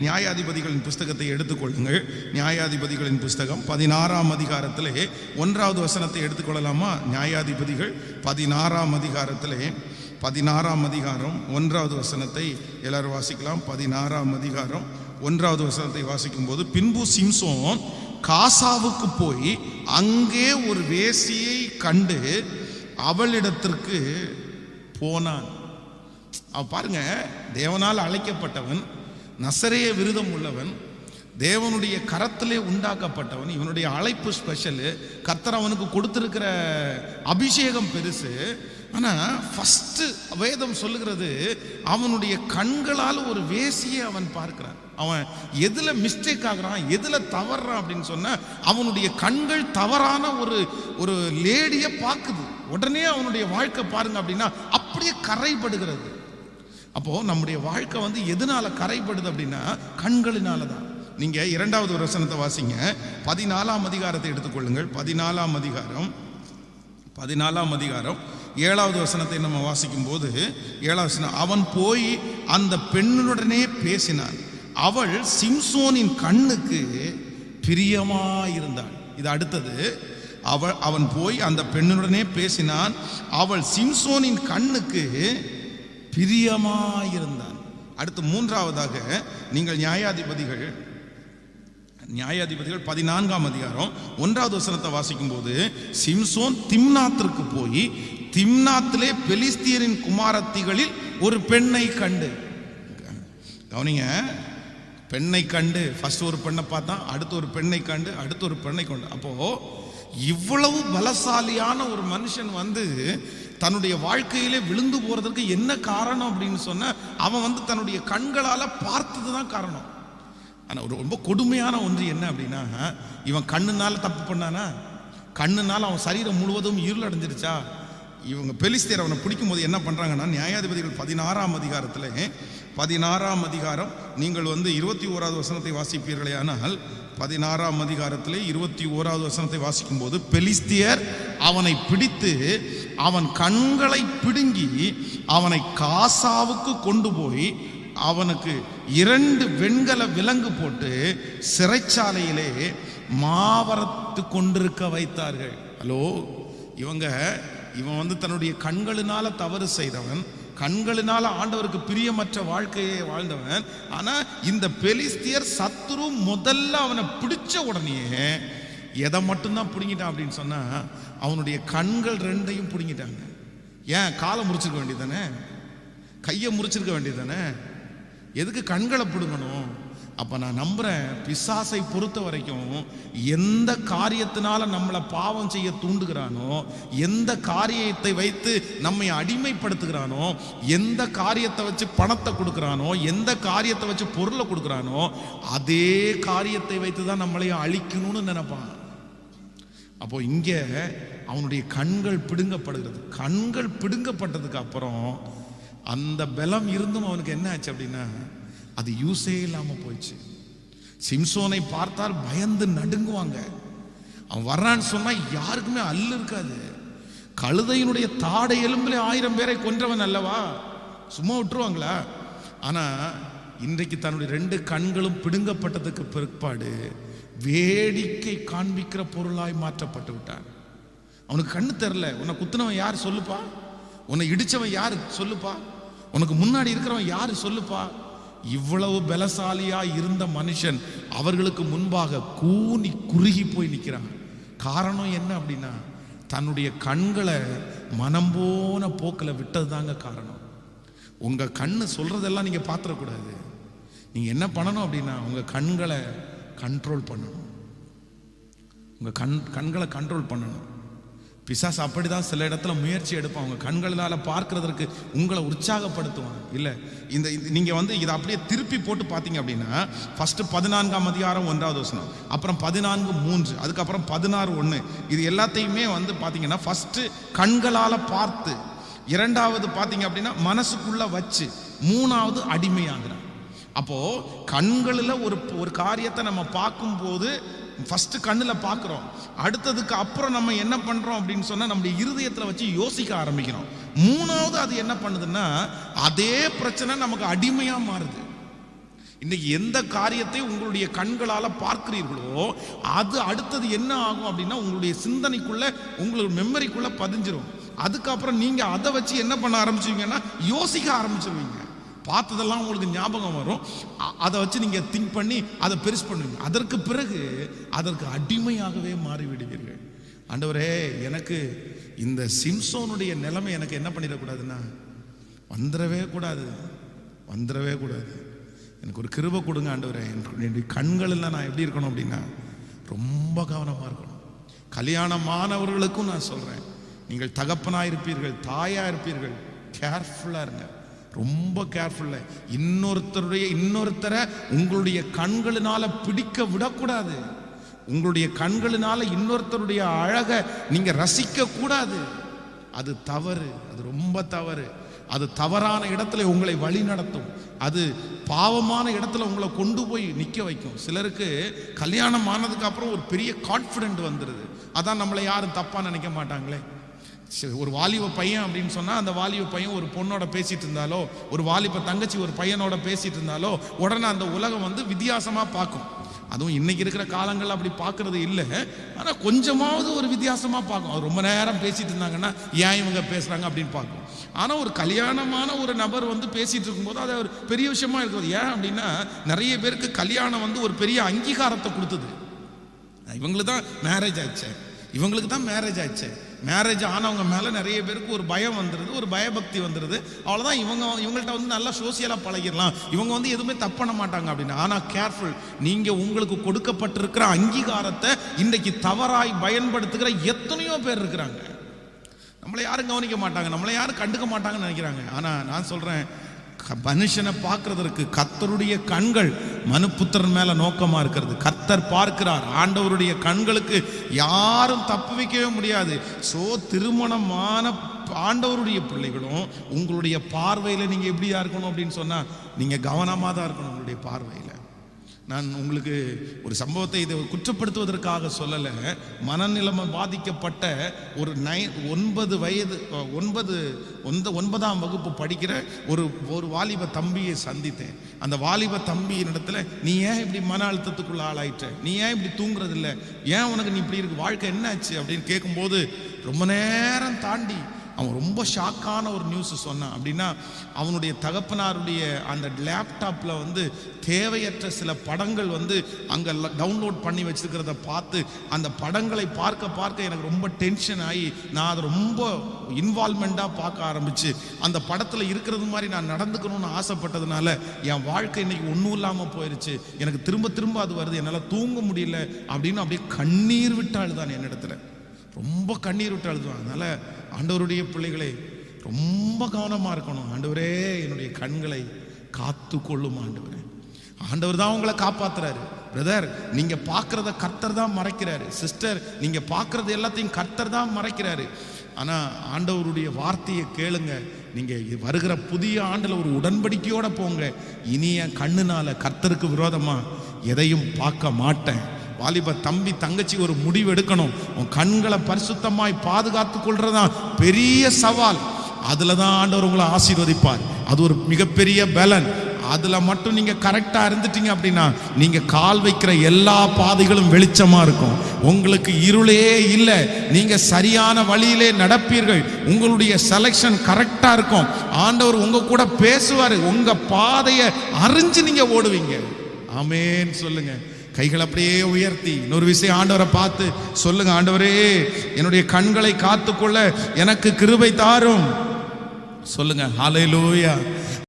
நியாயாதிபதிகளின் புஸ்தகத்தை எடுத்துக்கொள்ளுங்கள். நியாயாதிபதிகளின் புஸ்தகம் பதினாறாம் அதிகாரத்திலே ஒன்றாவது வசனத்தை எடுத்துக்கொள்ளலாமா? நியாயாதிபதிகள் பதினாறாம் அதிகாரத்திலே பதினாறாம் அதிகாரம் ஒன்றாவது வசனத்தை எல்லாரும் வாசிக்கலாம். பதினாறாம் அதிகாரம் ஒன்றாவது வசனத்தை வாசிக்கும் போது பின்பு சிம்சோன் காசாவுக்கு போய் அங்கே ஒரு வேசியை கண்டு அவளிடத்திற்கு போனான். அவ பாருங்க தேவனால் அழைக்கப்பட்டவன் நசரேய விருதம் உள்ளவன் தேவனுடைய கரத்திலே உண்டாக்கப்பட்டவன் இவனுடைய அழைப்பு ஸ்பெஷலு கர்த்தர் அவனுக்கு கொடுத்துருக்கிற அபிஷேகம் பெருசு. ஆனால் ஃபஸ்ட்டு வேதம் சொல்லுகிறது அவனுடைய கண்களால் ஒரு வேசியை அவன் பார்க்கிறான். அவன் எதில் மிஸ்டேக் ஆகிறான் எதில் தவறான் அப்படின்னு சொன்ன அவனுடைய கண்கள் தவறான ஒரு ஒரு லேடியை பார்க்குது. உடனே அவனுடைய வாழ்க்கை பாருங்க அப்படின்னா அப்படியே கரைப்படுகிறது. அப்போது நம்முடைய வாழ்க்கை வந்து எதனால் கரைப்படுது அப்படின்னா கண்களினால தான் நீங்கள் இரண்டாவது வசனத்தை வாசிங்க. பதினாலாம் அதிகாரத்தை எடுத்துக்கொள்ளுங்கள் பதினாலாம் அதிகாரம். பதினாலாம் அதிகாரம். ஏழாவது வசனத்தை நம்ம வாசிக்கும் போது ஏழாவது வசனம் அவன் போய் அந்த பெண்ணுடனே பேசினான். அவள் சிம்சோனின் கண்ணுக்கு பிரியமாயிருந்தாள். இது அடுத்தது. அவள் அவன் போய் அந்த பெண்ணுடனே பேசினான். அவள் சிம்சோனின் கண்ணுக்கு பிரியமாயிருந்தான். அடுத்து மூன்றாவதாக நீங்கள் நியாயாதிபதிகள் நியாயாதிபதிகள் பதினான்காம் அதிகாரம் ஒன்றாவது வசனத்தை வாசிக்கும் போது சிம்சோன் திம்னாத்திற்கு போய் திம்னாத்திலே பெலிஸ்தியரின் குமாரத்திகளில் ஒரு பெண்ணை கண்டு. கவனிங்க பெண்ணை கண்டு ஃபர்ஸ்ட் ஒரு பெண்ணை பார்த்தான் அடுத்து ஒரு பெண்ணை கண்டு அடுத்து ஒரு பெண்ணை கொண்டு. அப்போ இவ்வளவு பலசாலியான ஒரு மனுஷன் வந்து தன்னுடைய வாழ்க்கையிலே விழுந்து போகிறதுக்கு என்ன காரணம் அப்படின்னு சொன்ன அவன் வந்து தன்னுடைய கண்களால் பார்த்தது தான் காரணம். ஆனால் ஒரு ரொம்ப கொடுமையான ஒன்று என்ன அப்படின்னா இவன் கண்ணுனால தப்பு பண்ணானா? கண்ணுனால அவன் சரீரம் முழுவதும் இருள் அடைஞ்சிருச்சா இவங்க பெலிஸ்தேர் அவனை பிடிக்கும் போது என்ன பண்ணுறாங்கன்னா நியாயாதிபதிகள் பதினாறாம் அதிகாரத்தில் பதினாறாம் அதிகாரம் நீங்கள் வந்து இருபத்தி ஓராவது வசனத்தை வாசிப்பீர்களே ஆனால் பதினாறாம் அதிகாரத்தில் இருபத்தி ஓராவது வசனத்தை வாசிக்கும் போது பெலிஸ்தியர் அவனை பிடித்து அவன் கண்களை பிடுங்கி அவனை காசாவுக்கு கொண்டு போய் அவனுக்கு இரண்டு வெண்கல விலங்கு போட்டு சிறைச்சாலையிலே மாவரத்து கொண்டிருக்க வைத்தார்கள். ஹலோ இவங்க இவன் வந்து தன்னுடைய கண்களினால தவறு செய்தவன் கண்களினால ஆண்டவருக்கு பிரியமற்ற வாழ்க்கையை வாழ்ந்தவன். ஆனா இந்த பெலிஸ்தியர் சத்துரு முதல்ல அவனை பிடிச்ச உடனே எதை மட்டும்தான் பிடுங்கிட்டான் அப்படின்னு சொன்னா அவனுடைய கண்கள் ரெண்டையும் பிடுங்கிட்டாங்க. ஏன்? காலை முறிச்சிருக்க வேண்டியதானே கையை முறிச்சிருக்க வேண்டியதானே எதுக்கு கண்களை பிடுங்கணும்? அப்போ நான் நம்புகிறேன் பிசாசை பொறுத்த வரைக்கும் எந்த காரியத்தினால நம்மளை பாவம் செய்ய தூண்டுகிறானோ எந்த காரியத்தை வைத்து நம்மை அடிமைப்படுத்துகிறானோ எந்த காரியத்தை வச்சு பணத்தை கொடுக்குறானோ எந்த காரியத்தை வச்சு பொருளை கொடுக்குறானோ அதே காரியத்தை வைத்து தான் நம்மளையும் அழிக்கணும்னு நினைப்பான். அப்போ இங்கே அவனுடைய கண்கள் பிடுங்கப்படுகிறது. கண்கள் பிடுங்கப்பட்டதுக்கு அப்புறம் அந்த பலம் இருந்தும் அவனுக்கு என்ன ஆச்சு அப்படின்னா அது யூஸே இல்லாமல் போயிடுச்சு. சிம்சோனை பார்த்தால் பயந்து நடுங்குவாங்க. அவன் வர்றான்னு சொன்னால் யாருக்குமே அல்லு இருக்காது. கழுதையினுடைய தாடை எலும்புல ஆயிரம் பேரை கொன்றவன் அல்லவா? சும்மா விட்டுருவாங்களா? ஆனால் இன்றைக்கு தன்னுடைய ரெண்டு கண்களும் பிடுங்கப்பட்டதுக்கு பிற்பாடு வேடிக்கை காண்பிக்கிற பொருளாய் மாற்றப்பட்டு விட்டான். அவனுக்கு கண்ணு தெரில உன்னை குத்துனவன் யார் சொல்லுப்பா? உன்னை இடித்தவன் யாரு சொல்லுப்பா? உனக்கு முன்னாடி இருக்கிறவன் யார் சொல்லுப்பா? இவ்வளவு பலசாலியா இருந்த மனுஷன் அவர்களுக்கு முன்பாக கூனி குறுகி போய் நிற்கிறான் காரணம் என்ன அப்படின்னா தன்னுடைய கண்களை மனம் போன போக்கில் விட்டது தாங்க காரணம். உங்கள் கண்ணு சொல்கிறதெல்லாம் நீங்கள் பார்த்துடக்கூடாது. நீங்கள் என்ன பண்ணணும் அப்படின்னா உங்கள் கண்களை கண்ட்ரோல் பண்ணணும். உங்கள் கண் கண்களை கண்ட்ரோல் பண்ணணும். பிசாசு அப்படிதான் சில இடத்துல முயற்சி எடுப்பான். அவங்க கண்களால பார்க்கறதற்கு உங்களை உற்சாகப்படுத்துவான். இல்லை இந்த நீங்கள் வந்து இதை அப்படியே திருப்பி போட்டு பார்த்தீங்க அப்படின்னா ஃபஸ்ட்டு பதினான்காம் அதிகாரம் ஒன்றாவது வசனம் அப்புறம் பதினான்கு மூன்று அதுக்கப்புறம் பதினாறு ஒன்று இது எல்லாத்தையுமே வந்து பார்த்தீங்கன்னா ஃபஸ்ட்டு கண்களால் பார்த்து இரண்டாவது பார்த்தீங்க அப்படின்னா மனசுக்குள்ளே வச்சு மூணாவது அடிமையாகிறான். அப்போது கண்களில் ஒரு ஒரு காரியத்தை நம்ம பார்க்கும்போது ஃபஸ்ட்டு கண்ணில் பார்க்குறோம். அடுத்ததுக்கு அப்புறம் நம்ம என்ன பண்ணுறோம் அப்படின்னு சொன்னால் நம்முடைய இருதயத்தில் வச்சு யோசிக்க ஆரம்பிக்கிறோம். மூணாவது அது என்ன பண்ணுதுன்னா அதே பிரச்சனை நமக்கு அடிமையாக மாறுது. இன்னைக்கு எந்த காரியத்தை உங்களுடைய கண்களால் பார்க்கிறீர்களோ அது அடுத்தது என்ன ஆகும் அப்படின்னா உங்களுடைய சிந்தனைக்குள்ளே உங்களுடைய மெமரிக்குள்ளே பதிஞ்சிரும். அதுக்கப்புறம் நீங்கள் அதை வச்சு என்ன பண்ண ஆரம்பிச்சுவீங்கன்னா யோசிக்க ஆரம்பிச்சிருவீங்க. பார்த்ததெல்லாம் உங்களுக்கு ஞாபகம் வரும். அதை வச்சு நீங்கள் திங்க் பண்ணி அதை பெருசு பண்ணுவீங்க. அதற்கு பிறகு அதற்கு அடிமையாகவே மாறிவிடுவீர்கள். ஆண்டவரே எனக்கு இந்த சிம்சோனுடைய நிலைமை எனக்கு என்ன பண்ணிடக்கூடாதுன்னா வந்துடவே கூடாது. வந்துடவே கூடாது. எனக்கு ஒரு கிருபை கொடுங்க ஆண்டவரே. என்னுடைய கண்களில் நான் எப்படி இருக்கணும் அப்படின்னா ரொம்ப கவனமாக இருக்கணும். கல்யாணமானவர்களுக்கும் நான் சொல்கிறேன் நீங்கள் தகப்பனாக இருப்பீர்கள் தாயாக இருப்பீர்கள் கேர்ஃபுல்லாக இருங்க. ரொம்ப கேர்ஃபுல்லாக இன்னொருத்தருடைய இன்னொருத்தரை உங்களுடைய கண்களினால பிடிக்க விடக்கூடாது. உங்களுடைய கண்களினால இன்னொருத்தருடைய அழகை நீங்க ரசிக்க கூடாது. அது தவறு. அது ரொம்ப தவறு. அது தவறான இடத்துல உங்களை வழி நடத்தும். அது பாவமான இடத்துல உங்களை கொண்டு போய் நிற்க வைக்கும். சிலருக்கு கல்யாணம் ஆனதுக்கு அப்புறம் ஒரு பெரிய கான்ஃபிடென்ட் வந்துடுது அதான் நம்மளை யாரும் தப்பாக நினைக்க மாட்டாங்களே. ஒரு வாலிப பையன் அப்படின்னு சொன்னா அந்த வாலிப பையன் ஒரு பொண்ணோட பேசிட்டு இருந்தாலோ ஒரு வாலிப தங்கச்சி ஒரு பையனோட பேசிட்டு இருந்தாலோ உடனே அந்த உலகம் வந்து வித்தியாசமா பார்க்கும். அதுவும் இன்னைக்கு இருக்கிற காலங்கள் அப்படி பார்க்கறது இல்லை. ஆனா கொஞ்சமாவது ஒரு வித்தியாசமா பார்க்கும். அது ரொம்ப நேரம் பேசிட்டு இருந்தாங்கன்னா ஏன் இவங்க பேசுறாங்க அப்படின்னு பார்க்கும். ஆனா ஒரு கல்யாணமான ஒரு நபர் வந்து பேசிட்டு இருக்கும்போது அது ஒரு பெரிய விஷயமா இருக்குது. ஏன் அப்படின்னா நிறைய பேருக்கு கல்யாணம் வந்து ஒரு பெரிய அங்கீகாரத்தை கொடுத்தது. இவங்களுக்கு தான் மேரேஜ் ஆச்சு. இவங்களுக்கு தான் மேரேஜ் ஆச்சு. மேரேஜ் ஆனவங்க மேலே நிறைய பேருக்கு ஒரு பயம் வந்துடுது ஒரு பயபக்தி வந்துடுது அவ்வளோதான் இவங்க இவங்கள்ட்ட வந்து நல்லா சோசியலாக பழகிடலாம். இவங்க வந்து எதுவுமே தப்பண்ண மாட்டாங்க அப்படின்னு. ஆனால் கேர்ஃபுல் நீங்கள் உங்களுக்கு கொடுக்கப்பட்டிருக்கிற அங்கீகாரத்தை இன்றைக்கு தவறாய் பயன்படுத்துகிற எத்தனையோ பேர் இருக்கிறாங்க. நம்மளை யாரும் கவனிக்க மாட்டாங்க. நம்மளை யாரும் கண்டுக்க மாட்டாங்கன்னு நினைக்கிறாங்க. ஆனால் நான் சொல்கிறேன் மனுஷனை பார்க்கறதற்கு கத்தருடைய கண்கள் மனுப்புத்திரன் மேல நோக்கமா இருக்கிறது. கத்தர் பார்க்கிறார். ஆண்டவருடைய கண்களுக்கு யாரும் தப்பு வைக்கவே முடியாது. சோ திருமணமான ஆண்டவருடைய பிள்ளைகளும் உங்களுடைய பார்வையில நீங்க எப்படியா இருக்கணும் அப்படின்னு சொன்னா நீங்க கவனமா தான் இருக்கணும் உங்களுடைய பார்வையில. நான் உங்களுக்கு ஒரு சம்பவத்தை இதை குற்றப்படுத்துவதற்காக சொல்லலை. மனநிலைமை பாதிக்கப்பட்ட ஒரு நை ஒன்பது வயது ஒன்பது ஒன்பது ஒன்பதாம் வகுப்பு படிக்கிற ஒரு ஒரு வாலிப தம்பியை சந்தித்தேன். அந்த வாலிப தம்பியின் இடத்துல நீ ஏன் இப்படி மன அழுத்தத்துக்குள்ள ஆளாயிட்ட? நீ ஏன் இப்படி தூங்குறதில்ல? ஏன் உனக்கு நீ இப்படி இருக்கு? வாழ்க்கை என்னாச்சு அப்படின்னு கேட்கும்போது ரொம்ப நேரம் தாண்டி அவன் ரொம்ப ஷாக்கான ஒரு நியூஸ் சொன்னான். அப்படின்னா அவனுடைய தகப்பனாருடைய அந்த லேப்டாப்பில் வந்து தேவையற்ற சில படங்கள் வந்து அங்கே டவுன்லோட் பண்ணி வச்சுருக்கிறத பார்த்து அந்த படங்களை பார்க்க பார்க்க எனக்கு ரொம்ப டென்ஷன் ஆகி நான் அதை ரொம்ப இன்வால்மெண்ட்டாக பார்க்க ஆரம்பிச்சு அந்த படத்தில் இருக்கிறது மாதிரி நான் நடந்துக்கணும்னு ஆசைப்பட்டதுனால என் வாழ்க்கை இன்னைக்கு ஒன்றும் இல்லாமல் போயிடுச்சு எனக்கு திரும்ப திரும்ப அது வருது. என்னால் தூங்க முடியல. அப்படின்னு அப்படியே கண்ணீர் விட்டாள் தான் என்னிடத்துல. ரொம்ப கண்ணீர் விட்டு அழுதுவான் அதனால ஆண்டவருடைய பிள்ளைகளே ரொம்ப கவனமாக இருக்கணும். ஆண்டவரே என்னுடைய கண்களை காத்து கொள்ளும் ஆண்டவரே. ஆண்டவர் தான் உங்களை காப்பாத்துறாரு. பிரதர் நீங்க பார்க்கறத கர்த்தர் தான் மறைக்கிறாரு. சிஸ்டர் நீங்க பார்க்கறது எல்லாத்தையும் கர்த்தர் தான் மறைக்கிறாரு. ஆனா ஆண்டவருடைய வார்த்தையை கேளுங்க. நீங்க வருகிற புதிய ஆண்டுல ஒரு உடன்படிக்கையோட போங்க. இனி என் கண்ணுனால கர்த்தருக்கு விரோதமா எதையும் பார்க்க மாட்டேன். வாலிப தம்பி தங்கச்சி ஒரு முடிவு எடுக்கணும் உன் கண்களை பரிசுத்தமாய் பாதுகாத்து கொள்றதுதான் பெரிய சவால். அதுல தான் ஆண்டவர் உங்களை ஆசீர்வதிப்பார். அது ஒரு மிகப்பெரிய பலன். அதுல மட்டும் நீங்க கரெக்டா இருந்துட்டீங்க அப்படின்னா நீங்க கால் வைக்கிற எல்லா பாதைகளும் வெளிச்சமா இருக்கும். உங்களுக்கு இருளே இல்லை. நீங்க சரியான வழியிலே நடப்பீர்கள். உங்களுடைய செலெக்ஷன் கரெக்டா இருக்கும். ஆண்டவர் உங்க கூட பேசுவாரு. உங்க பாதையை அறிஞ்சு நீங்க ஓடுவீங்க. அமேன்னு சொல்லுங்க. கைகள் அப்படியே உயர்த்தி. இன்னொரு விஷயம் ஆண்டவரை பார்த்து சொல்லுங்க ஆண்டவரே என்னுடைய கண்களை காத்துக்கொள்ள எனக்கு கிருபை தாரும். சொல்லுங்க லூயா